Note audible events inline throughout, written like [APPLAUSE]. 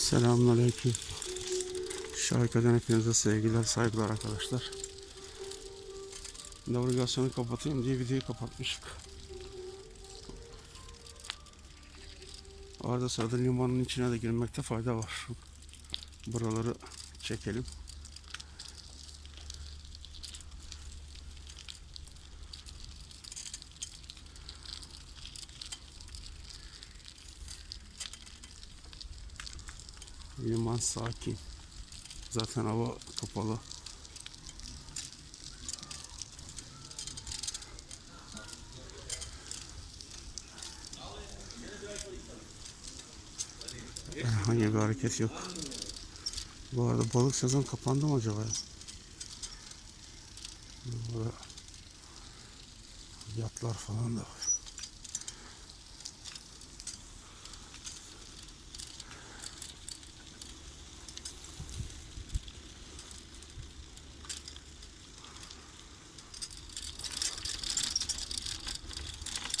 Selamünaleyküm. Şarkıdan hepinize sevgiler, saygılar arkadaşlar. Navigasyonu kapatayım diye videoyu kapatmışık. Arada sırada limanın içine de girmekte fayda var. Buraları çekelim. Liman sakin. Zaten hava kapalı. Herhangi bir hareket yok. Bu arada balık sezon kapandı mı acaba? Burada yatlar falan da var.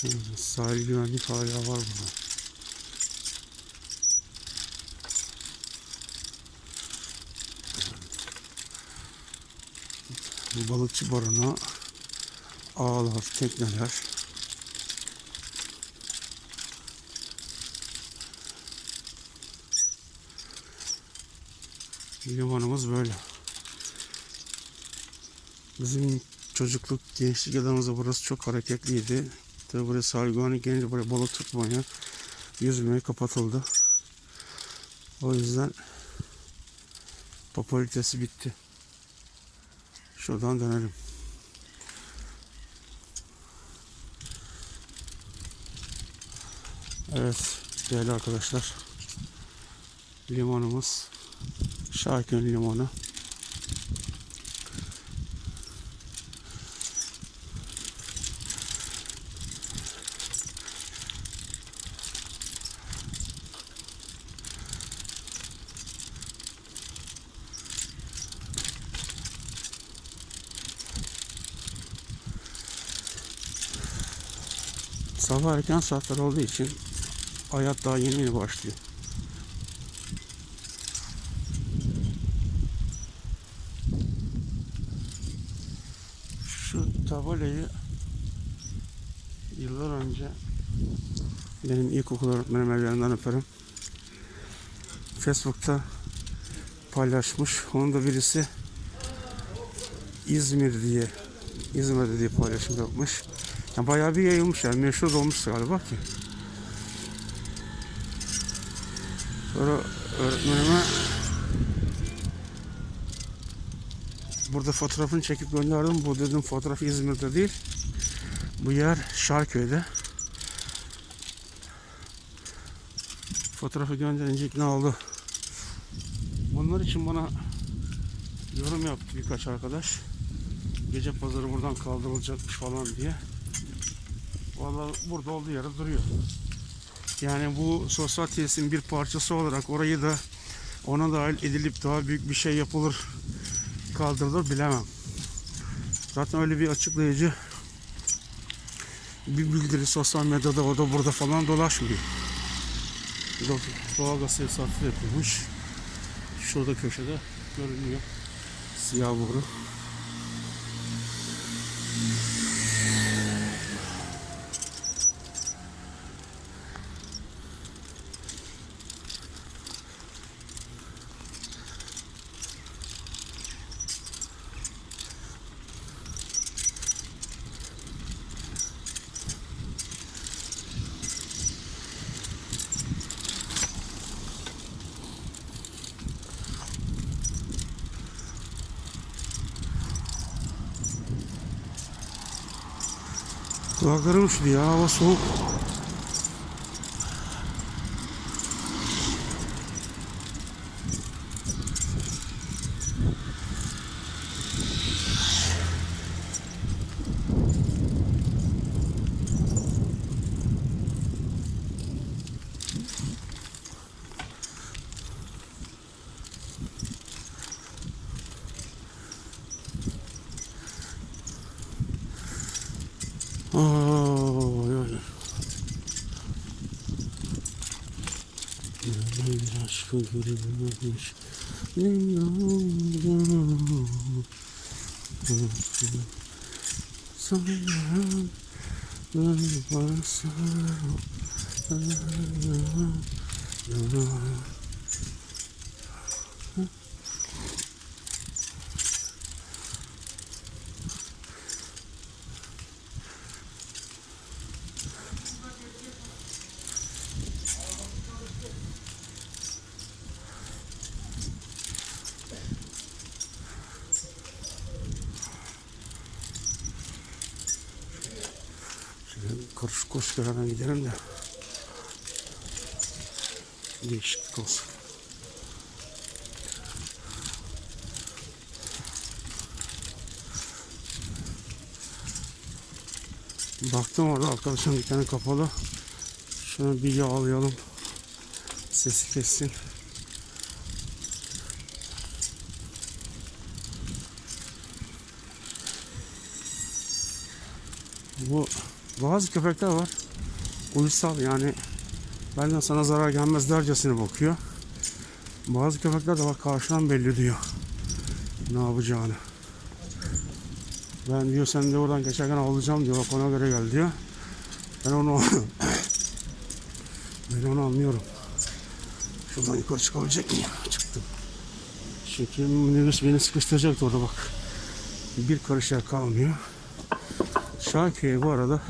Hmm, Sahil güvenlik hala var burada. Balıkçı barınağı, ağlar, tekneler. Limanımız böyle. Bizim çocukluk, gençlik yıllarımızda burası çok hareketliydi. Tabi buraya sahil güvenlik gelince buraya balık tutmaya, yüzmeye kapatıldı. O yüzden popülaritesi bitti. Şuradan dönelim. Evet değerli arkadaşlar. Limanımız Şarkın Limanı. Sabah erken saatler olduğu için hayat daha yeni başlıyor. Şu tabelayı yıllar önce benim ilkokul öğretmenim ellerinden öperim. Facebook'ta paylaşmış. Onun da birisi İzmir diye İzmir'de diye paylaşım yapmış. Ya bayağı bir yayılmış yani meşhur olmuş galiba ki. Sonra öğretmenime burada fotoğrafını çekip gönderdim. Bu dedim fotoğraf İzmir'de değil. Bu yer Şarköy'de. Fotoğrafı gönderince ikna oldu. Bunlar için bana yorum yaptı birkaç arkadaş. Gece pazarı buradan kaldırılacakmış falan diye. Vallahi burada olduğu yere duruyor. Yani bu sosyal tesisin bir parçası olarak orayı da ona dahil edilip daha büyük bir şey yapılır kaldırılır bilemem. Zaten öyle bir açıklayıcı bir bildiri sosyal medyada o da burada falan dolaşmıyor. Do- Doğalgaz tesisatı yapılmış. Şurada köşede görünüyor. Siyah boru. Kulaklarım üşüdü ya hava soğuk. Oy, oy. Bir aşkı oldu Sana varsa Şöyle koş görana gidelim de değişiklik olsun. Baktım orada arkadaşım dükkanı kapalı. Şunu bir yağlayalım. Sesi kessin. Bu bazı köpekler var. Uysal yani benden sana zarar gelmez dercesine bakıyor. Bazı köpekler de bak karşıdan belli diyor. Ne yapacağını. Ben diyor sen de oradan geçerken alacağım diyor. Bak ona göre gel diyor. Ben onu [LAUGHS] ben onu anlıyorum. Şuradan yukarı çıkabilecek miyim? Çıktım. Çünkü minibüs beni sıkıştıracaktı orada bak. Bir karış yer kalmıyor. Şarköy'e bu arada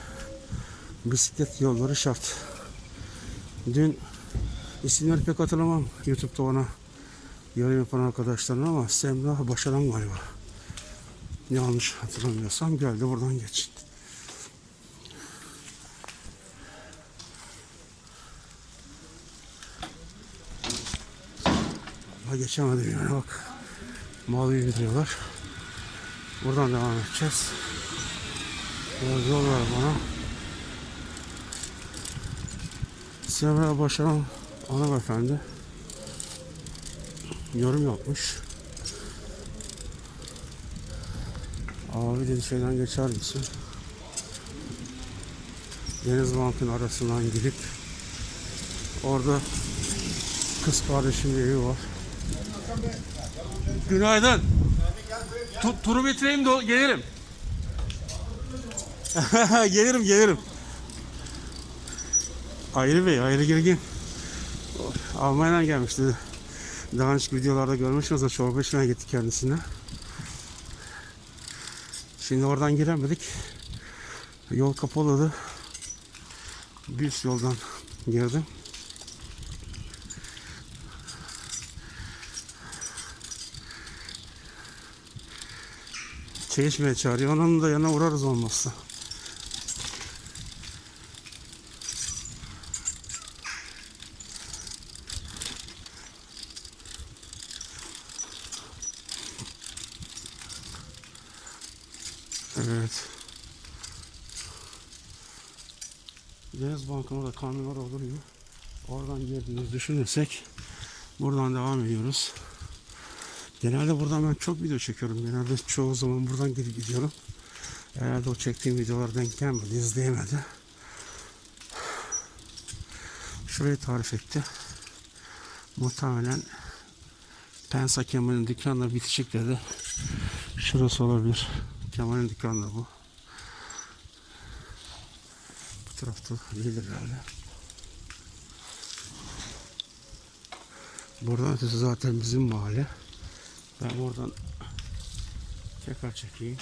bisiklet yolları şart. Dün isimleri pek hatırlamam YouTube'da ona yorum yapan arkadaşların ama Semra Başaran galiba. Yanlış hatırlamıyorsam geldi buradan geçin. Ha geçemedim yani bak. Mal yürüyorlar. Buradan devam edeceğiz. Yol ver bana. Semra Başaran hanımefendi yorum yapmış. Abi dedi şeyden geçer misin? Denizbank'ın arasından gidip orada kız kardeşimin evi var. Günaydın. Tu, turu bitireyim de [LAUGHS] gelirim. gelirim gelirim. Ayrı Bey, Ayrı Girgin. Almanya'dan gelmişti. Daha önceki videolarda görmüşsünüz. Çorba içmeye gittik kendisine. Şimdi oradan giremedik. Yol kapalıydı. Bir yoldan girdim. Çay çağırıyor. Onun da yanına uğrarız olmazsa. Evet. Deniz Bankı'na da kamyonlar oluyor. Oradan girdiğimizi düşünürsek buradan devam ediyoruz. Genelde buradan ben çok video çekiyorum. Genelde çoğu zaman buradan gidip gidiyorum. Herhalde o çektiğim videolar denk gelmedi, izleyemedi. Şurayı tarif etti. Muhtemelen Pensa Kemal'in dükkanla bitişik dedi. Şurası olabilir. Kemal'in dükkanı da bu. Bu tarafta değildir. Buradan ötesi zaten bizim mahalle. Ben oradan tekrar çekeyim.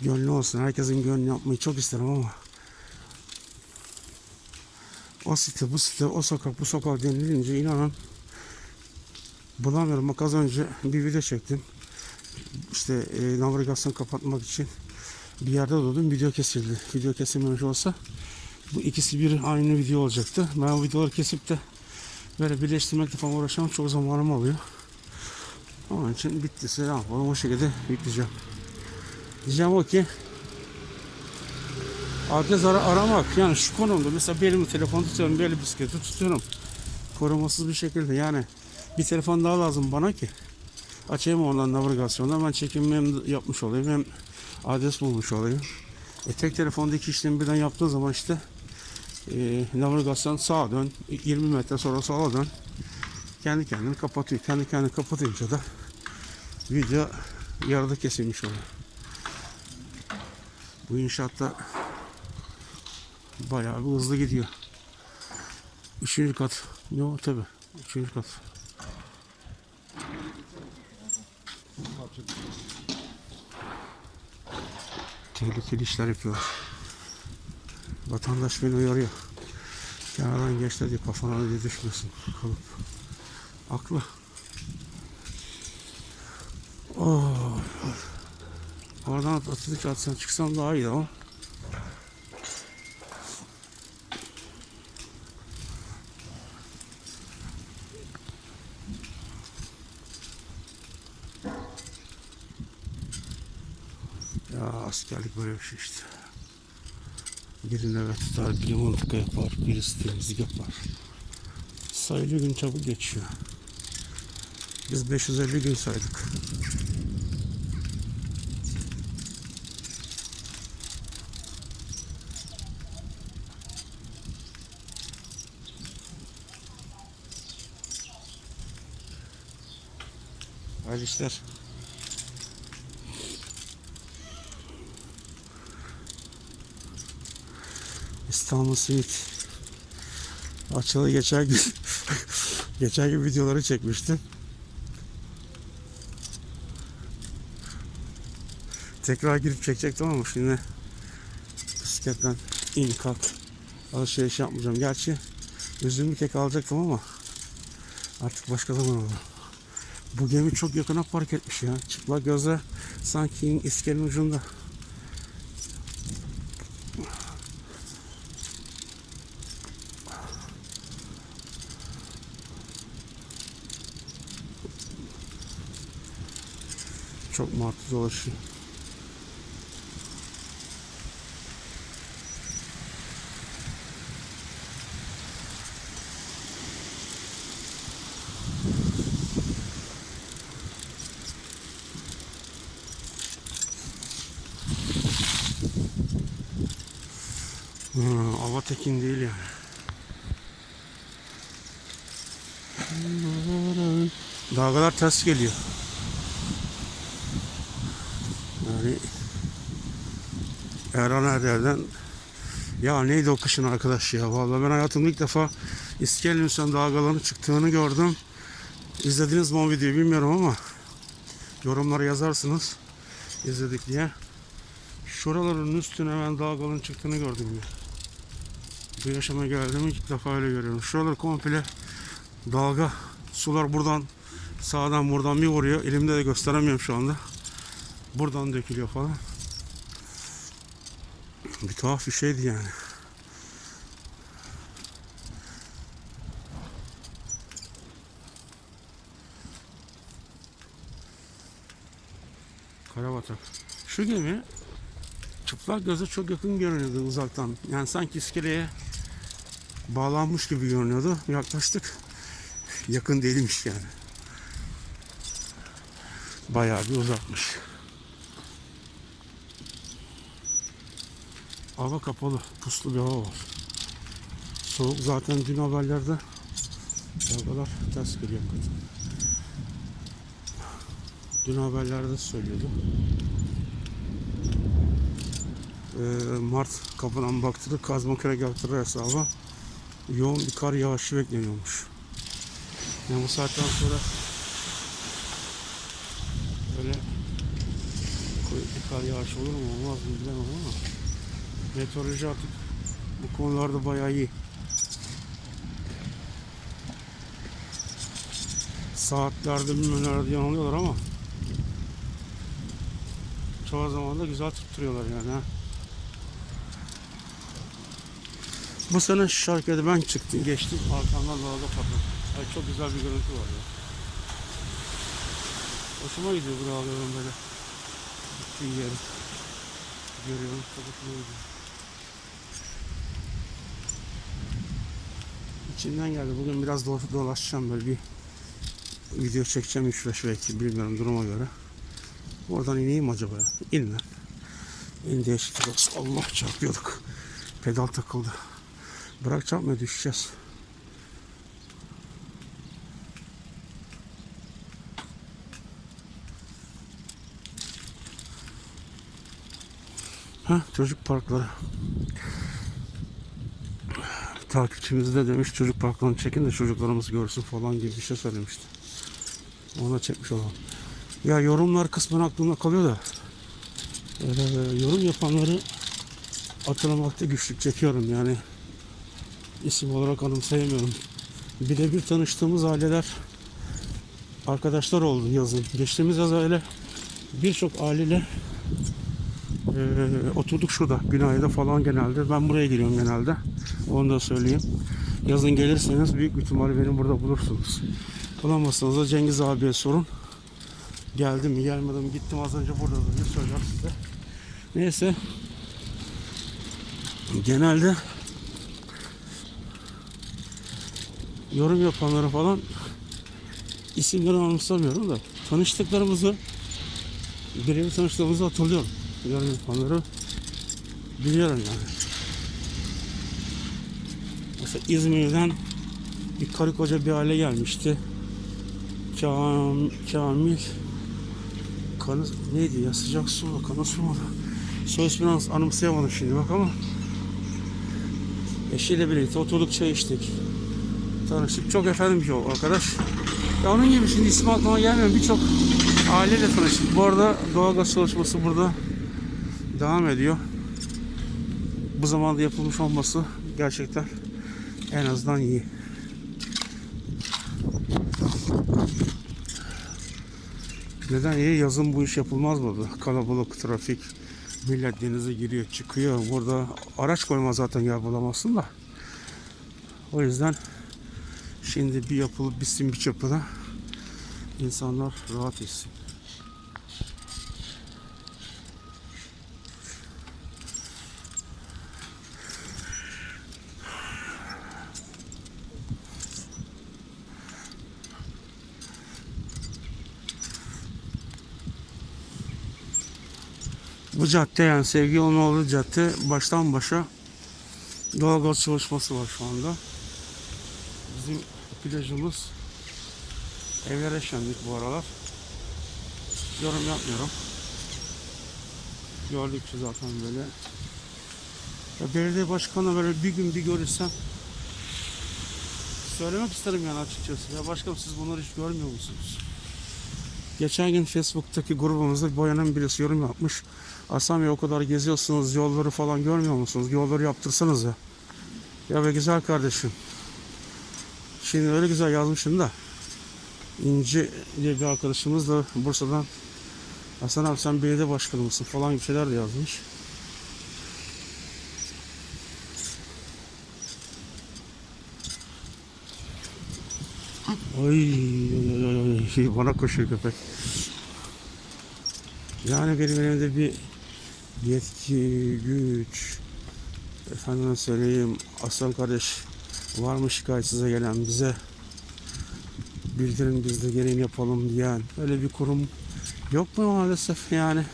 Gönlü olsun. Herkesin gönlü yapmayı çok isterim ama o site, bu site, o sokak, bu sokak denilince inanın bulamıyorum. Bak az önce bir video çektim. İşte e, navigasyon kapatmak için bir yerde durdum. Video kesildi. Video kesilmemiş olsa bu ikisi bir aynı video olacaktı. Ben videoları kesip de böyle birleştirmekle falan uğraşamam. Çok zamanım alıyor. Onun için bittiyse ne yapalım o şekilde yükleyeceğim. Diyeceğim o ki adres ara aramak yani şu konumda mesela bir elimde telefon tutuyorum bir elimde bisikleti tutuyorum korumasız bir şekilde yani bir telefon daha lazım bana ki açayım oradan navigasyondan ben çekimimi yapmış olayım hem adres bulmuş olayım e tek telefonda iki işlemi birden yaptığın zaman işte e, navigasyon sağa dön, 20 metre sonra sola dön. Kendi kendini kapatıyor. Kendi kendini kapatınca da video yarıda kesilmiş oluyor. Bu inşaatta bayağı bir hızlı gidiyor. Üçüncü kat. Ne o tabi. Üçüncü kat. Tehlikeli işler yapıyorlar. Vatandaş beni uyarıyor. Kenardan geç dedi kafana dedi düşmesin kalıp. Aklı. Oh. Oradan atılık atsan çıksam daha iyi ama. Askerlik böyle bir şey işte. Biri nöbet tutar, biri mıntıka yapar, birisi temizlik yapar. Sayılı gün çabuk geçiyor. Biz 550 gün saydık. Hayırlı işler. İstanbul Simit. Açılı geçen gün [LAUGHS] geçen gün videoları çekmiştim. Tekrar girip çekecektim ama şimdi bisikletten in kalk alışveriş yapmayacağım. Gerçi üzümlü kek alacaktım ama artık başka zaman olur. Bu gemi çok yakına park etmiş ya. Çıplak gözle sanki iskelenin ucunda. Çok martı dolaşıyor. Hmm, hava tekin değil yani. Dalgalar ters geliyor. Yani Erhan Erder'den ya neydi o kışın arkadaş ya vallahi ben hayatımda ilk defa İskelünsen dalgalarının çıktığını gördüm. İzlediniz mi o videoyu bilmiyorum ama yorumlara yazarsınız izledik diye. Şuraların üstüne hemen dalgaların çıktığını gördüm ya. Bu yaşama geldim ilk defa öyle görüyorum. Şuralar komple dalga. Sular buradan sağdan buradan bir vuruyor. Elimde de gösteremiyorum şu anda. Buradan dökülüyor falan. Bir tuhaf bir şeydi yani. Karabatak. Şu gemi çıplak göze çok yakın görünüyordu uzaktan. Yani sanki iskeleye bağlanmış gibi görünüyordu. Yaklaştık. Yakın değilmiş yani. Bayağı bir uzakmış. Hava kapalı. Puslu bir hava var. Soğuk zaten dün haberlerde dalgalar ters geliyor hakikaten. Dün haberlerde söylüyordu. Ee, Mart kapıdan baktırdı kazma kürek yaptırır hesaba. Yoğun bir kar yağışı bekleniyormuş. Yani bu saatten sonra böyle kuvvetli kar yağışı olur mu olmaz mı bilemem ama meteoroloji artık bu konularda bayağı iyi. Saatlerde bilmem nerede yanılıyorlar ama çoğu zaman da güzel tutturuyorlar yani ha. Bu sene şarkıda ben çıktım geçtim arkamdan dalga patladı. Ay çok güzel bir görüntü var ya. Hoşuma gidiyor bu dalgaların böyle. Gittiği yeri. Görüyorum çok hoşuma gidiyor. İçimden geldi. Bugün biraz do dolaşacağım böyle bir video çekeceğim 3-5 belki bilmiyorum duruma göre. Oradan ineyim acaba ya? İn lan. İn değişiklik olsun. Allah çarpıyorduk. Pedal takıldı. Bırakacağım mı düşeceğiz. Ha çocuk parkları. Takipçimiz de demiş çocuk parklarını çekin de çocuklarımız görsün falan gibi bir şey söylemişti. Ona çekmiş olalım. Ya yorumlar kısmen aklımda kalıyor da eee, yorum yapanları hatırlamakta güçlük çekiyorum yani isim olarak anımsayamıyorum. Bir de bir tanıştığımız aileler arkadaşlar oldu yazın. Geçtiğimiz yaz öyle birçok aileyle eee, oturduk şurada Günay'da falan genelde. Ben buraya geliyorum genelde. Onu da söyleyeyim. Yazın gelirseniz büyük bir ihtimalle beni burada bulursunuz. Bulamazsanız da Cengiz abiye sorun. Geldim mi gelmedim gittim az önce burada diye söyler size. Neyse. Genelde yorum yapanlara falan isimleri anımsamıyorum da tanıştıklarımızı birebir tanıştığımızı hatırlıyorum. Yorum yapanları biliyorum yani. Mesela İzmir'den bir karı koca bir aile gelmişti. Kam, Kamil kanı neydi ya sıcak su mu kanı su mu? Soy ismini anı- anımsayamadım şimdi bak ama eşiyle birlikte oturduk çay içtik. Tanıştık. Çok efendim bir arkadaş. Ya onun gibi şimdi ismi aklıma gelmiyor. Birçok aileyle tanıştık. Bu arada doğalgaz çalışması burada devam ediyor. Bu zamanda yapılmış olması gerçekten en azından iyi. Neden iyi? Yazın bu iş yapılmaz burada. Kalabalık, trafik, millet denize giriyor, çıkıyor. Burada araç koyma zaten yer bulamazsın da. O yüzden şimdi bir yapılıp bitsin bir çapına insanlar rahat etsin. Cadde yani Sevgi yolunun olduğu cadde baştan başa doğalgaz çalışması var şu anda. Bizim plajımız evlere şenlik bu aralar. Yorum yapmıyorum. Gördükçe zaten böyle. Ya belediye başkanı böyle bir gün bir görürsem söylemek isterim yani açıkçası. Ya başkanım siz bunları hiç görmüyor musunuz? Geçen gün Facebook'taki grubumuzda boyanan birisi yorum yapmış. Aslan Bey o kadar geziyorsunuz yolları falan görmüyor musunuz? Yolları yaptırsanız ya. Ya be güzel kardeşim. Şimdi öyle güzel yazmışım da. İnci diye bir arkadaşımız da Bursa'dan Hasan abi sen belediye başkanı mısın falan gibi şeyler de yazmış. Ay, bana koşuyor köpek. Yani benim elimde bir yetki, güç, efendime söyleyeyim aslan kardeş var mı şikayetsize gelen bize bildirin biz de gereğini yapalım diyen öyle bir kurum yok mu maalesef yani.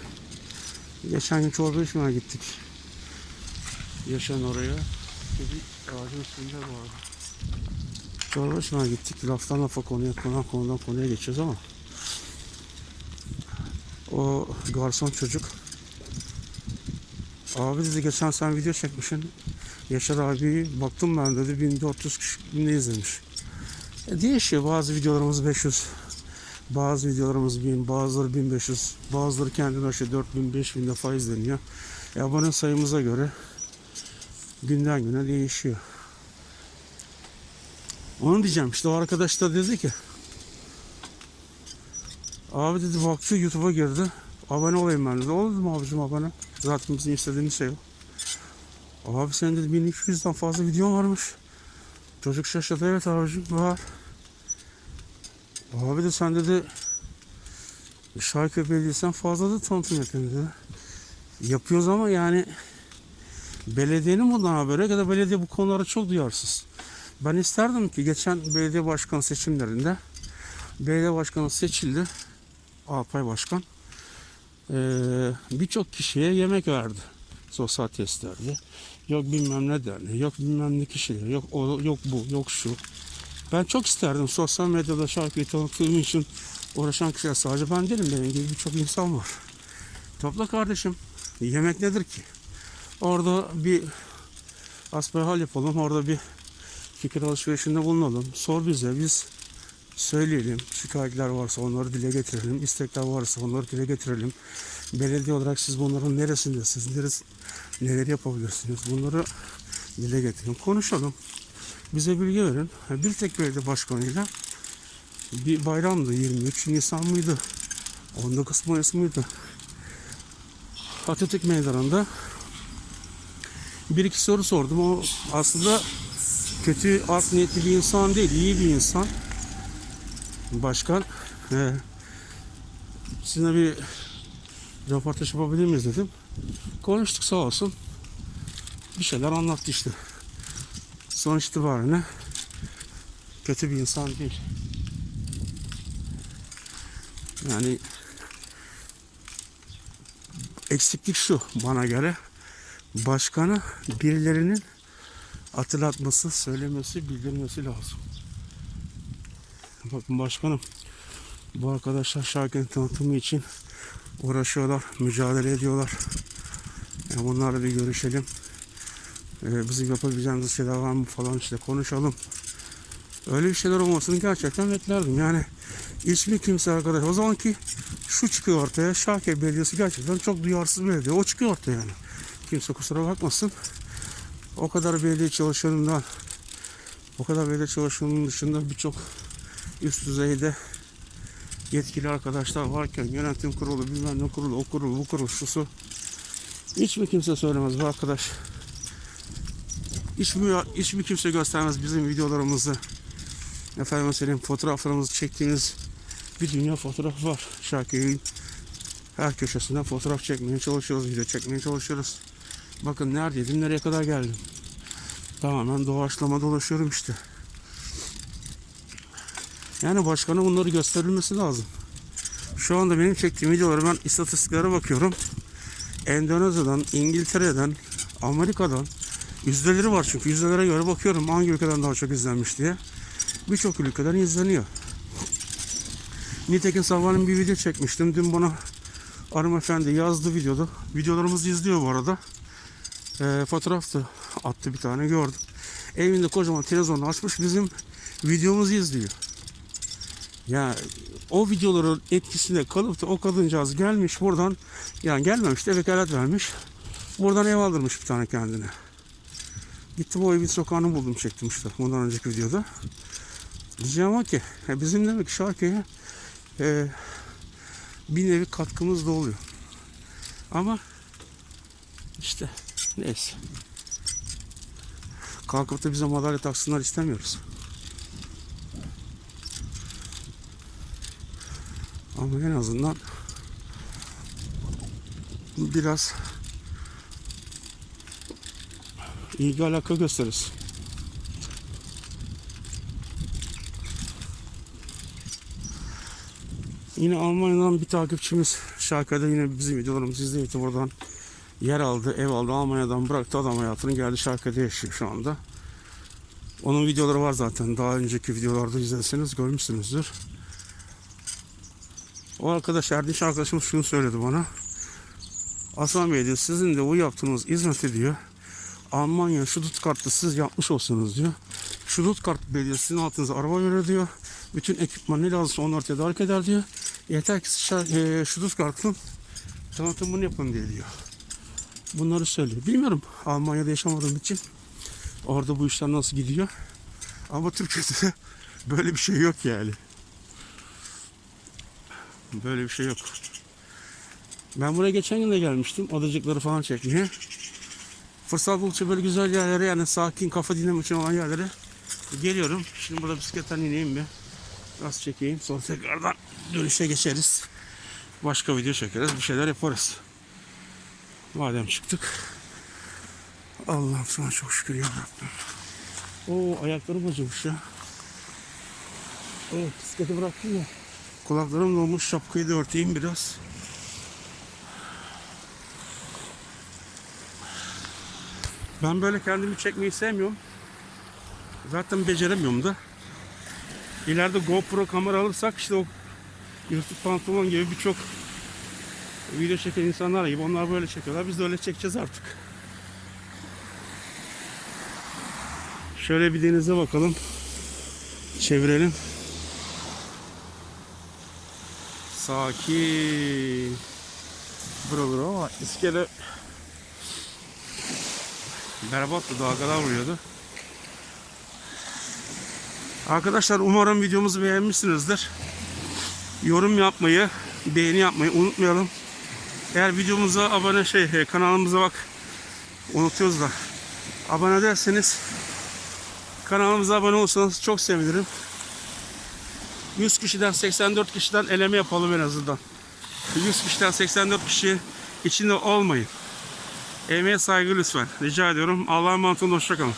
Geçen gün çorba içmeye gittik. Yaşan oraya. Bir ağacın üstünde bu Çorba içmeye gittik. Laftan lafa konuya konudan konudan konuya geçiyoruz ama o garson çocuk Abi dedi geçen sen video çekmişsin. Yaşar abi baktım ben dedi 1400 kişi ne izlemiş. E değişiyor bazı videolarımız 500 bazı videolarımız 1000 bazıları 1500 bazıları kendi başı 4000 5000 defa izleniyor. E, abone sayımıza göre günden güne değişiyor. Onu diyeceğim işte o arkadaş da dedi ki Abi dedi baktı YouTube'a girdi. Abone olayım ben dedi. Olur mu abicim abone? Zaten bizim istediğimiz şey o. Abi senin dedi 1200'den fazla videon varmış. Çocuk şaşırdı evet abicim var. Abi de sen dedi Şarkı Belediyesi'nden fazla da tanıtım yapıyorsun dedi. Yapıyoruz ama yani belediyenin bundan haberi ya da belediye bu konulara çok duyarsız. Ben isterdim ki geçen belediye başkan seçimlerinde belediye başkanı seçildi. Alpay Başkan Ee, birçok kişiye yemek verdi. Sosyal tesislerde. Yok bilmem ne derneği, yok bilmem ne kişileri, yok o, yok bu, yok şu. Ben çok isterdim sosyal medyada şarkıyı tanıttığım için uğraşan kişiler sadece ben değilim. Benim gibi birçok insan var. Topla kardeşim. Yemek nedir ki? Orada bir asperhal yapalım. Orada bir fikir alışverişinde bulunalım. Sor bize. Biz söyleyelim. Şikayetler varsa onları dile getirelim. İstekler varsa onları dile getirelim. Belediye olarak siz bunların neresindesiniz? Neresi, neler yapabilirsiniz? Bunları dile getirin. Konuşalım. Bize bilgi verin. Bir tek belediye başkanıyla bir bayramdı. 23 Nisan mıydı? 19 Mayıs mıydı? Atatürk Meydanı'nda bir iki soru sordum. O aslında kötü art niyetli bir insan değil, iyi bir insan. Başkan. Ee, sizinle bir röportaj yapabilir miyiz dedim. Konuştuk sağ olsun. Bir şeyler anlattı işte. Sonuç itibariyle kötü bir insan değil. Yani eksiklik şu bana göre. Başkanı birilerinin hatırlatması, söylemesi, bildirmesi lazım. Bakın başkanım bu arkadaşlar şarkının tanıtımı için uğraşıyorlar, mücadele ediyorlar. Yani bunlarla bir görüşelim. Ee, bizim yapabileceğimiz şeyler var mı falan işte konuşalım. Öyle bir şeyler olmasını gerçekten beklerdim. Yani hiçbir kimse arkadaş. O zamanki şu çıkıyor ortaya. Şarkı Belediyesi gerçekten çok duyarsız belediye. O çıkıyor ortaya yani. Kimse kusura bakmasın. O kadar belediye çalışanından o kadar belediye çalışanının dışında birçok üst düzeyde yetkili arkadaşlar varken yönetim kurulu bilmem ne kurulu o kurulu bu kurulu şusu hiç mi kimse söylemez bu arkadaş? Hiç mi, hiç mi kimse göstermez bizim videolarımızı? Efendim söyleyeyim fotoğraflarımızı çektiğimiz bir dünya fotoğraf var. Şarköy'ün her köşesinden fotoğraf çekmeye çalışıyoruz video çekmeye çalışıyoruz bakın neredeydim nereye kadar geldim tamamen doğaçlama dolaşıyorum işte yani başkanı bunları gösterilmesi lazım. Şu anda benim çektiğim videoları ben istatistiklere bakıyorum. Endonezya'dan, İngiltere'den, Amerika'dan yüzdeleri var çünkü yüzdelere göre bakıyorum hangi ülkeden daha çok izlenmiş diye. Birçok ülkeden izleniyor. Nitekim sabahleyin bir video çekmiştim. Dün bana hanımefendi yazdı videoda. Videolarımızı izliyor bu arada. E, fotoğraf da attı bir tane gördüm. Evinde kocaman televizyonu açmış bizim videomuzu izliyor. Ya o videoların etkisinde kalıp da o kadıncağız gelmiş buradan yani gelmemiş de vekalet vermiş. Buradan ev aldırmış bir tane kendine. Gittim o evin sokağını buldum çektim işte bundan önceki videoda. Diyeceğim o ki ya bizim demek ki şarkıya e, bir nevi katkımız da oluyor. Ama işte neyse. Kalkıp da bize madalya taksınlar istemiyoruz. Ama en azından biraz ilgi alaka gösteririz. Yine Almanya'dan bir takipçimiz şarkıda yine bizim videolarımızı izleyip buradan yer aldı, ev aldı. Almanya'dan bıraktı adam hayatını geldi şarkıda yaşıyor şu anda. Onun videoları var zaten. Daha önceki videolarda izleseniz görmüşsünüzdür. O arkadaş Erdinç arkadaşımız şunu söyledi bana. Hasan Bey diyor sizin de bu yaptığınız hizmeti diyor. Almanya Stuttgart'ta siz yapmış olsanız diyor. Stuttgart Belediyesi sizin altınıza araba verir diyor. Bütün ekipman ne lazımsa onları tedarik eder diyor. Yeter ki e, Stuttgart'ın tanıtımını yapın diye diyor. Bunları söylüyor. Bilmiyorum Almanya'da yaşamadığım için orada bu işler nasıl gidiyor. Ama Türkiye'de [LAUGHS] böyle bir şey yok yani. Böyle bir şey yok. Ben buraya geçen gün de gelmiştim. Adacıkları falan çekmeye. Fırsat buldukça böyle güzel yerlere yani sakin kafa dinlemek için olan yerlere geliyorum. Şimdi burada bisikletten ineyim bir. Biraz çekeyim. Sonra tekrardan dönüşe geçeriz. Başka video çekeriz. Bir şeyler yaparız. Madem çıktık. Allah'ım sana çok şükür ya Rabbim. Oo ayaklarım acımış ya. Evet bisikleti bıraktım ya. Kulaklarım dolmuş şapkayı da örteyim biraz. Ben böyle kendimi çekmeyi sevmiyorum. Zaten beceremiyorum da. İleride GoPro kamera alırsak işte o yırtık pantolon gibi birçok video çeken insanlar gibi onlar böyle çekiyorlar. Biz de öyle çekeceğiz artık. Şöyle bir denize bakalım. Çevirelim. Sakin. Bro bro ama iskele berbattı dalgalar vuruyordu. Arkadaşlar umarım videomuzu beğenmişsinizdir. Yorum yapmayı, beğeni yapmayı unutmayalım. Eğer videomuza abone şey e, kanalımıza bak unutuyoruz da abone derseniz kanalımıza abone olursanız çok sevinirim. 100 kişiden 84 kişiden eleme yapalım en azından. 100 kişiden 84 kişi içinde olmayın. Emeğe saygı lütfen. Rica ediyorum. Allah'a emanet olun. Hoşçakalın.